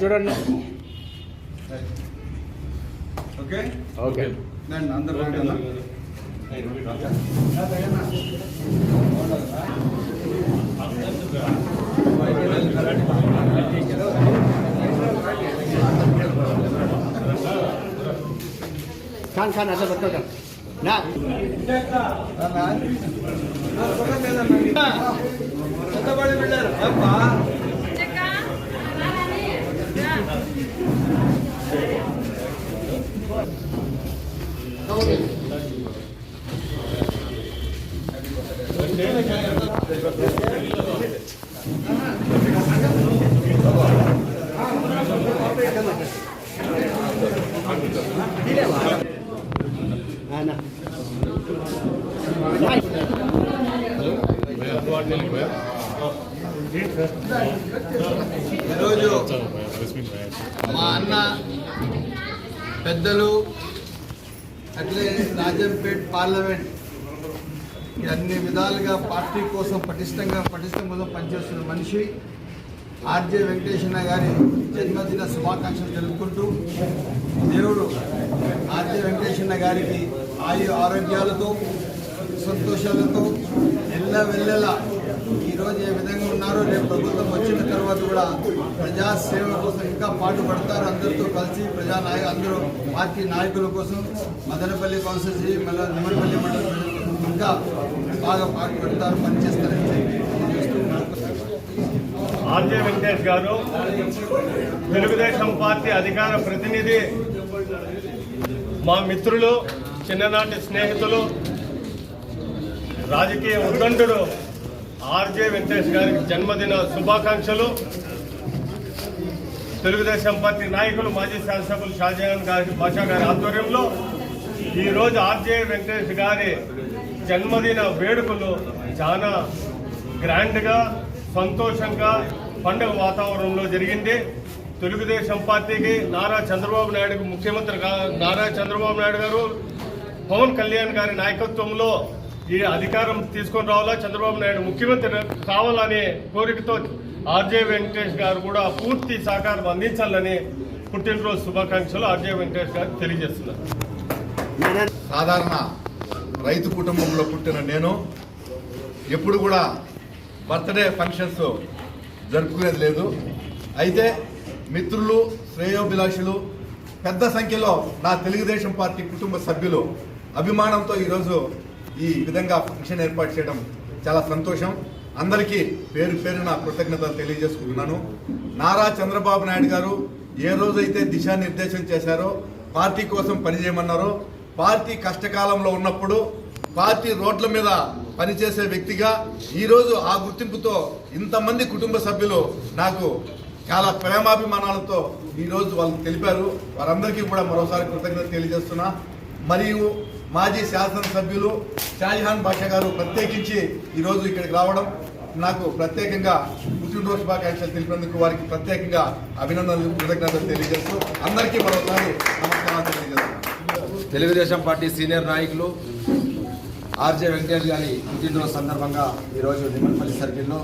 చూడండి. Okay? Okay. అందరు రండి అన్న. ఖాన్ ఖాన్ అట్లా పట్టుకోండి నా ఈరోజు మా అన్న పెద్దలు అట్లే రాజంపేట్ పార్లమెంట్. అన్ని విధాలుగా పార్టీ కోసం పటిష్టంగా పటిష్టం కోసం పనిచేస్తున్న మనిషి ఆర్జే వెంకటేశ్వర గారి జన్మదిన శుభాకాంక్షలు తెలుపుకుంటూ దేవుడు ఆర్జే వెంకటేశ్వర గారికి ఆయు ఆరోగ్యాలతో సంతోషాలతో ఎల్ల వెళ్ళేలా ఈరోజు ఏ విధంగా ఉన్నారో రేపు ప్రభుత్వం వచ్చిన తర్వాత కూడా ప్రజాసేవ కోసం ఇంకా పాటు పడతారు అందరితో కలిసి ప్రజా నాయ అందరూ పార్టీ నాయకుల కోసం మదనపల్లి కాన్స్టిట్యూన్సీ మళ్ళీ నిమ్మపల్లి మండలం ఇంకా బాగా పాటు పడతారు పనిచేస్తారని చెప్పి ఆర్జే వెంకటేష్ గారు తెలుగుదేశం పార్టీ అధికార ప్రతినిధి మా మిత్రులు చిన్ననాటి స్నేహితులు రాజకీయ ఉద్దండుడు ఆర్జే వెంకటేష్ గారికి జన్మదిన శుభాకాంక్షలు. తెలుగుదేశం పార్టీ నాయకులు మాజీ శాసనసభ్యులు షాజహాన్ గారి భాషా గారి ఆధ్వర్యంలో ఈరోజు ఆర్జే వెంకటేష్ గారి జన్మదిన వేడుకలు చాలా గ్రాండ్గా సంతోషంగా పండుగ వాతావరణంలో జరిగింది. తెలుగుదేశం పార్టీకి నారా చంద్రబాబు నాయుడు ముఖ్యమంత్రి నారా చంద్రబాబు నాయుడు గారు పవన్ కళ్యాణ్ గారి నాయకత్వంలో ఈ అధికారం తీసుకొని రావాలా? చంద్రబాబు నాయుడు ముఖ్యమంత్రి కావాలనే కోరికతో ఆర్జే వెంకటేష్ గారు కూడా పూర్తి సహకారం అందించాలని పుట్టినరోజు శుభాకాంక్షలు ఆర్జే వెంకటేష్ గారు తెలియజేస్తున్నారు. సాధారణ రైతు కుటుంబంలో పుట్టిన నేను ఎప్పుడు కూడా బర్త్డే ఫంక్షన్స్ జరుపుకునేది లేదు. అయితే మిత్రులు శ్రేయోభిలాషులు పెద్ద సంఖ్యలో నా తెలుగుదేశం పార్టీ కుటుంబ సభ్యులు అభిమానంతో ఈరోజు ఈ విధంగా ఫంక్షన్ ఏర్పాటు చేయడం చాలా సంతోషం. అందరికీ పేరు పేరు నా కృతజ్ఞతలు తెలియజేసుకుంటున్నాను. నారా చంద్రబాబు నాయుడు గారు ఏ రోజైతే దిశానిర్దేశం చేశారో పార్టీ కోసం పనిచేయమన్నారో పార్టీ కష్టకాలంలో ఉన్నప్పుడు పార్టీ రోడ్ల మీద పనిచేసే వ్యక్తిగా ఈరోజు ఆ గుర్తింపుతో ఇంతమంది కుటుంబ సభ్యులు నాకు చాలా ప్రేమాభిమానాలతో ఈరోజు వాళ్ళు తెలిపారు. వారందరికీ కూడా మరోసారి కృతజ్ఞత తెలియజేస్తున్నా. మరియు మాజీ శాసనసభ్యులు షాజహాన్ బాషా గారు ప్రత్యేకించి ఈరోజు ఇక్కడికి రావడం నాకు ప్రత్యేకంగా పుట్టినరోజు శుభాకాంక్షలు తెలిపినందుకు వారికి ప్రత్యేకంగా అభినందనలు కృతజ్ఞతలు తెలియజేస్తూ అందరికీ మరోసారి నమస్కారాలు తెలియజేస్తున్నాను. తెలుగుదేశం పార్టీ సీనియర్ నాయకులు ఆర్జే వెంకటేష్ గారి పుట్టినరోజు సందర్భంగా ఈరోజు నిమ్మలపల్లి సర్కిల్లో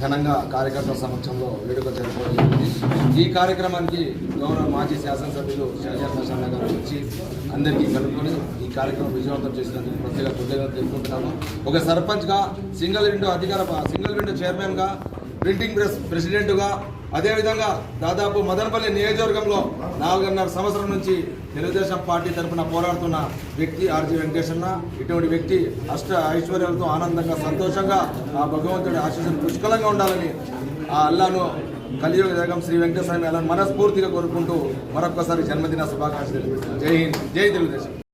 ఘనంగా కార్యకర్తల సమక్షంలో వేడుక జరుపుకోవడం జరిగింది. ఈ కార్యక్రమానికి గౌరవ మాజీ శాసనసభ్యులు షాజాన్ ప్రసాద్ గారు వచ్చి అందరికీ కలుపుకొని ఈ కార్యక్రమం విజయవంతం చేసినందుకు ప్రత్యేక కృతజ్ఞత తెలుపుకుంటున్నాను ఒక సర్పంచ్గా సింగిల్ విండో అధికార సింగిల్ విండో చైర్మన్గా ప్రింటింగ్ ప్రెస్ ప్రెసిడెంట్గా అదేవిధంగా దాదాపు మదనపల్లి నియోజకవర్గంలో నాలుగున్నర సంవత్సరం నుంచి తెలుగుదేశం పార్టీ తరఫున పోరాడుతున్న వ్యక్తి ఆర్జీ వెంకటేశ్వరన్న ఇటువంటి వ్యక్తి అష్ట ఐశ్వర్యాలతో ఆనందంగా సంతోషంగా ఆ భగవంతుడి ఆశీస్సులు పుష్కలంగా ఉండాలని ఆ అల్లాను కలియుగ జగం శ్రీ వెంకటేశ్వర అల్లాను మనస్ఫూర్తిగా కోరుకుంటూ మరొక్కసారి జన్మదిన శుభాకాంక్షలు జై హింద్. జై తెలుగుదేశం.